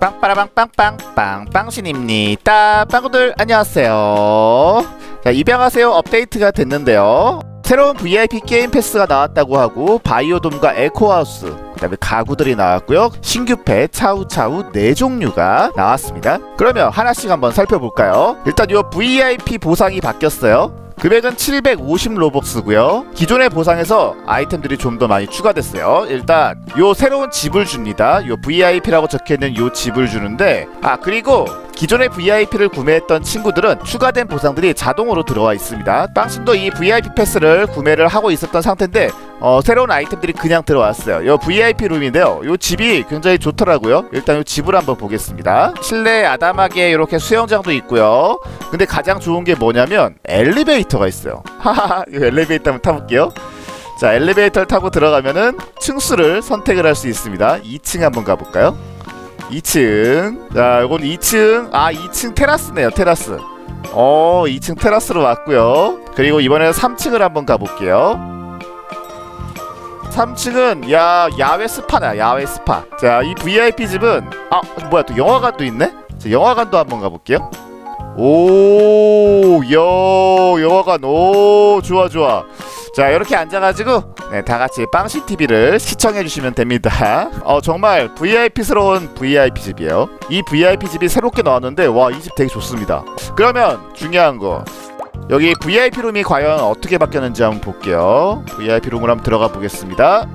빵빠라빵빵빵 빵 빵신입니다. 빵구들 안녕하세요. 자 입양하세요. 업데이트가 됐는데요. 새로운 VIP 게임 패스가 나왔다고 하고 바이오돔과 에코하우스 그다음에 가구들이 나왔고요. 신규 펫 차우차우 네 종류가 나왔습니다. 그러면 하나씩 한번 살펴볼까요? 일단 요 VIP 보상이 바뀌었어요 금액은 750 로벅스고요. 기존의 보상에서 아이템들이 좀 더 많이 추가됐어요. 일단 요 새로운 집을 줍니다. 요 VIP라고 적혀 있는 요 집을 주는데 아 그리고 기존의 VIP를 구매했던 친구들은 추가된 보상들이 자동으로 들어와 있습니다. 빵신도 이 VIP 패스를 구매를 하고 있었던 상태인데 어, 새로운 아이템들이 그냥 들어왔어요. 요 VIP 룸인데요. 요 집이 굉장히 좋더라고요. 일단 요 집을 한번 보겠습니다. 실내 아담하게 이렇게 수영장도 있고요. 근데 가장 좋은 게 뭐냐면 엘리베이터가 있어요. 하하하. 이 엘리베이터 한번 타볼게요. 자, 엘리베이터를 타고 들어가면은 층수를 선택을 할 수 있습니다. 2층 한번 가볼까요? 2층. 자, 이건 2층. 아, 2층 테라스네요. 테라스. 어, 2층 테라스로 왔고요. 그리고 이번에는 3층을 한번 가볼게요. 3층은 야 야외 스파다 야외 스파 자 이 VIP 집은 아 뭐야 또 영화관도 있네 자, 영화관도 한번 가볼게요 오야 영화관 오 좋아 좋아 자 이렇게 앉아가지고 네, 다 같이 빵시 TV를 시청해 주시면 됩니다. 어 정말 VIP스러운 VIP 집이에요. 이 VIP 집이 새롭게 나왔는데 와 이 집 되게 좋습니다. 그러면 중요한 거 여기 VIP 룸이 과연 어떻게 바뀌었는지 한번 볼게요. VIP 룸을 한번 들어가 보겠습니다.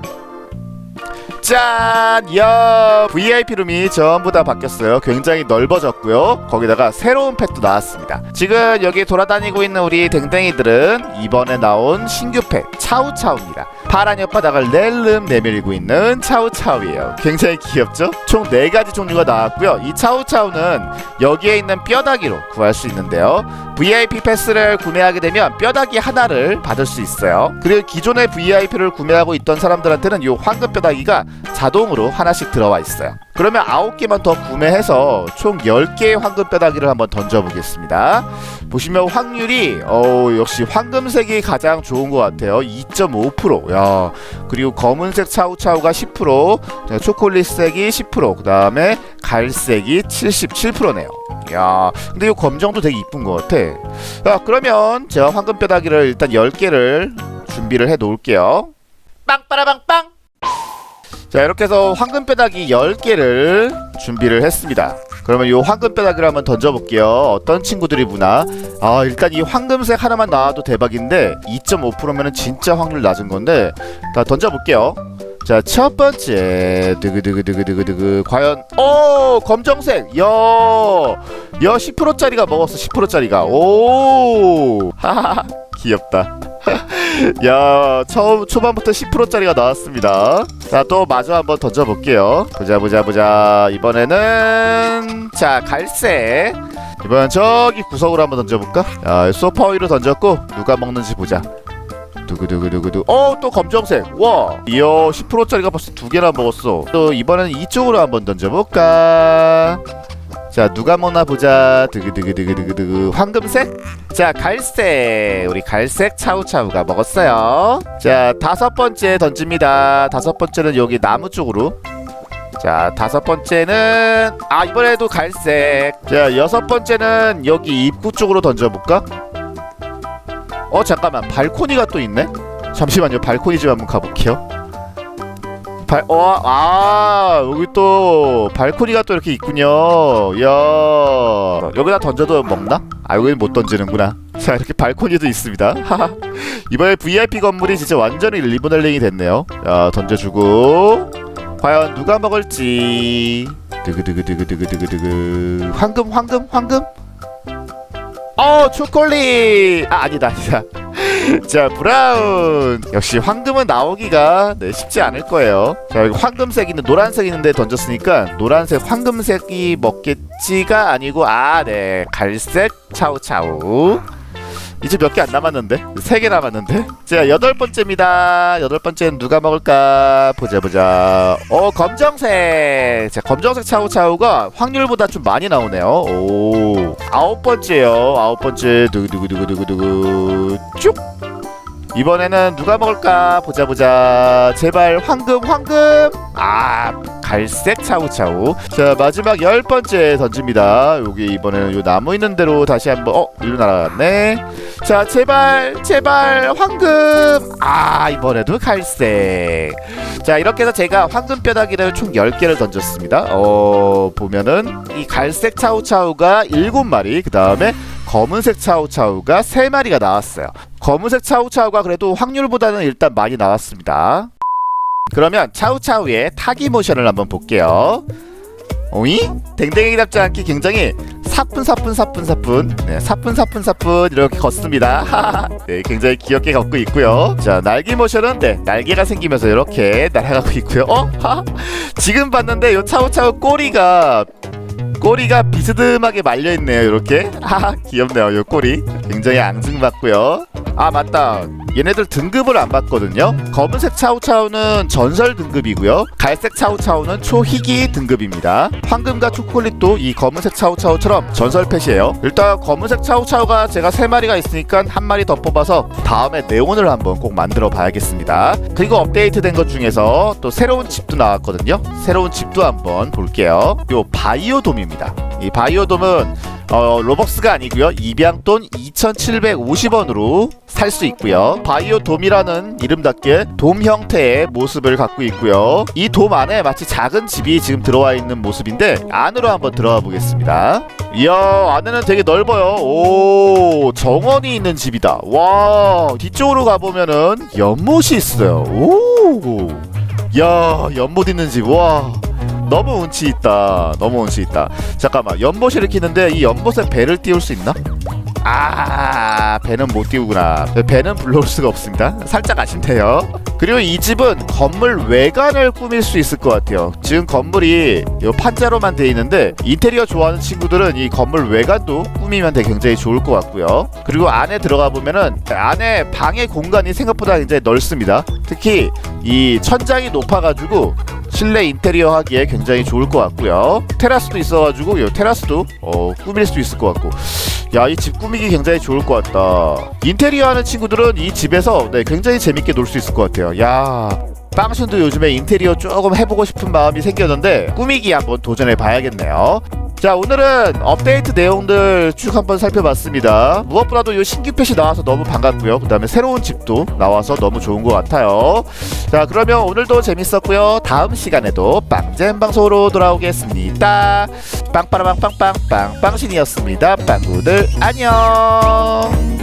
짠! 야 VIP 룸이 전부 다 바뀌었어요. 굉장히 넓어졌고요. 거기다가 새로운 펫도 나왔습니다. 지금 여기 돌아다니고 있는 우리 댕댕이들은 이번에 나온 신규 펫 차우차우입니다. 파란 혓바닥을 낼름 내밀고 있는 차우차우예요. 굉장히 귀엽죠? 총 4가지 종류가 나왔고요. 이 차우차우는 여기에 있는 뼈다귀로 구할 수 있는데요. VIP 패스를 구매하게 되면 뼈다귀 하나를 받을 수 있어요. 그리고 기존의 VIP를 구매하고 있던 사람들한테는 이 황금 뼈다귀가 자동으로 하나씩 들어와 있어요. 그러면 9개만 더 구매해서 총 10개의 황금 뼈다귀를 한번 던져보겠습니다. 보시면 확률이 어 역시 황금색이 가장 좋은 것 같아요. 2.5%. 야 그리고 검은색 차우차우가 10%, 초콜릿색이 10%, 그 다음에 갈색이 77%네요. 야 근데 이 검정도 되게 이쁜 것 같아. 자 그러면 제가 황금 뼈다귀를 일단 10개를 준비를 해 놓을게요. 빵빠라빵빵. 자 이렇게 해서 황금 뼈다귀 10개를 준비를 했습니다. 그러면 이 황금 뼈다귀를 한번 던져볼게요. 어떤 친구들이 무나? 아 일단 이 황금색 하나만 나와도 대박인데 2.5%면은 진짜 확률 낮은 건데 다 던져볼게요 자 첫 번째. 드그드그드그드그드그. 과연 오 검정색. 야야 10%짜리가 먹었어 10%짜리가. 오. 하하하. 귀엽다. 야 처음 초반부터 10%짜리가 나왔습니다. 자 또 마저 한번 던져볼게요. 보자 보자 보자. 이번에는 자 갈색. 이번엔 저기 구석으로 한번 던져볼까? 야 소파 위로 던졌고 누가 먹는지 보자 두구두구두구두. 어또 검정색. 와. 이야 10%짜리가 벌써 두 개나 먹었어. 또 이번에는 이쪽으로 한번 던져볼까? 자 누가 먹나 보자. 드그드그드그드그 황금색? 자 갈색. 우리 갈색 차우차우가 먹었어요. 자 다섯 번째 던집니다. 다섯 번째는 여기 나무 쪽으로. 자 다섯 번째는 아 이번에도 갈색. 자 여섯 번째는 여기 입구 쪽으로 던져볼까 어 잠깐만 발코니가 또 있네 잠시만요 발코니 좀 한번 가볼게요 발, 어, 아, 여기 또 발코니가 또 이렇게 있군요. 야, 여기다 던져도 먹나? 아, 여기는 못 던지는구나. 자, 이렇게 발코니도 있습니다. 이번에 VIP 건물이 진짜 완전히 리모델링이 됐네요. 자, 던져주고. 과연 누가 먹을지. 드그드그드그드그드그. 황금, 황금, 황금. 어, 초콜릿. 아, 아니다, 아니다. 자 브라운 역시 황금은 나오기가 네, 쉽지 않을 거예요 자 여기 황금색 있는 노란색 있는데 던졌으니까 노란색 황금색이 먹겠지가 아니고 아 네 갈색 차우차우 이제 몇 개 안 남았는데? 세 개 남았는데? 자 여덟 번째입니다. 여덟 번째는 누가 먹을까? 보자 보자. 어 검정색. 자 검정색 차우차우가 확률보다 좀 많이 나오네요. 오 아홉 번째요. 아홉 번째. 두구두구두구두구두구. 쭉 이번에는 누가 먹을까? 보자 보자. 제발 황금 황금. 아 갈색 차우차우. 자 마지막 열 번째 던집니다. 여기 이번에는 요 나무 있는 대로 다시 한번 어 일로 날아갔네. 자 제발 제발 황금. 아 이번에도 갈색. 자 이렇게 해서 제가 황금 뼈다귀를 총 10개를 던졌습니다. 어 보면은 이 갈색 차우차우가 7마리 그 다음에 검은색 차우차우가 3마리가 나왔어요. 검은색 차우차우가 그래도 확률보다는 일단 많이 나왔습니다. 그러면 차우차우의 타기 모션을 한번 볼게요. 오이? 댕댕이답지 않게 굉장히 사뿐사뿐 사뿐사뿐 네, 사뿐사뿐 사뿐 이렇게 걷습니다. 네 굉장히 귀엽게 걷고 있고요. 자 날개 모션은 네 날개가 생기면서 이렇게 날아가고 있고요. 어? 하? 지금 봤는데 요 차우차우 꼬리가 꼬리가 비스듬하게 말려 있네요 이렇게. 하하 귀엽네요 요 꼬리. 굉장히 앙증맞고요. 아 맞다 얘네들 등급을 안 받거든요. 검은색 차우차우는 전설 등급이고요. 갈색 차우차우는 초희귀 등급입니다. 황금과 초콜릿도 이 검은색 차우차우처럼 전설 펫이에요. 일단 검은색 차우차우가 제가 세마리가 있으니까 한 마리 더 뽑아서 다음에 네온을 한번 꼭 만들어 봐야겠습니다. 그리고 업데이트된 것 중에서 또 새로운 집도 나왔거든요. 새로운 집도 한번 볼게요. 요 바이오돔입니다. 이 바이오돔은 어, 로벅스가 아니고요. 입양돈 2,750원으로 살 수 있고요. 바이오 돔이라는 이름답게 돔 형태의 모습을 갖고 있고요. 이 돔 안에 마치 작은 집이 지금 들어와 있는 모습인데 안으로 한번 들어가 보겠습니다. 이야 안에는 되게 넓어요. 오 정원이 있는 집이다. 와 뒤쪽으로 가보면은 연못이 있어요. 오, 야 연못 있는 집. 와. 너무 운치 있다. 너무 운치 있다. 잠깐만 연못을 키는데 이 연못에 배를 띄울 수 있나? 아 배는 못 띄우구나 배는 불러올 수가 없습니다 살짝 아쉽네요 그리고 이 집은 건물 외관을 꾸밀 수 있을 것 같아요 지금 건물이 요 판자로만 돼 있는데 인테리어 좋아하는 친구들은 이 건물 외관도 꾸미면 되게 굉장히 좋을 것 같고요 그리고 안에 들어가 보면은 안에 방의 공간이 생각보다 굉장히 넓습니다 특히 이 천장이 높아가지고 실내 인테리어 하기에 굉장히 좋을 것 같고요. 테라스도 있어가지고 요 테라스도 어, 꾸밀 수 있을 것 같고. 야 이 집 꾸미기 굉장히 좋을 것 같다. 인테리어 하는 친구들은 이 집에서 네, 굉장히 재밌게 놀 수 있을 것 같아요. 야. 빵순도 요즘에 인테리어 조금 해보고 싶은 마음이 생겼는데 꾸미기 한번 도전해 봐야겠네요. 자 오늘은 업데이트 내용들 쭉 한번 살펴봤습니다. 무엇보다도 이 신규 펫이 나와서 너무 반갑고요. 그 다음에 새로운 집도 나와서 너무 좋은 것 같아요. 자 그러면 오늘도 재밌었고요. 다음 시간에도 빵잼 방송으로 돌아오겠습니다. 빵빠라빵빵빵빵 빵신이었습니다. 빵구들 안녕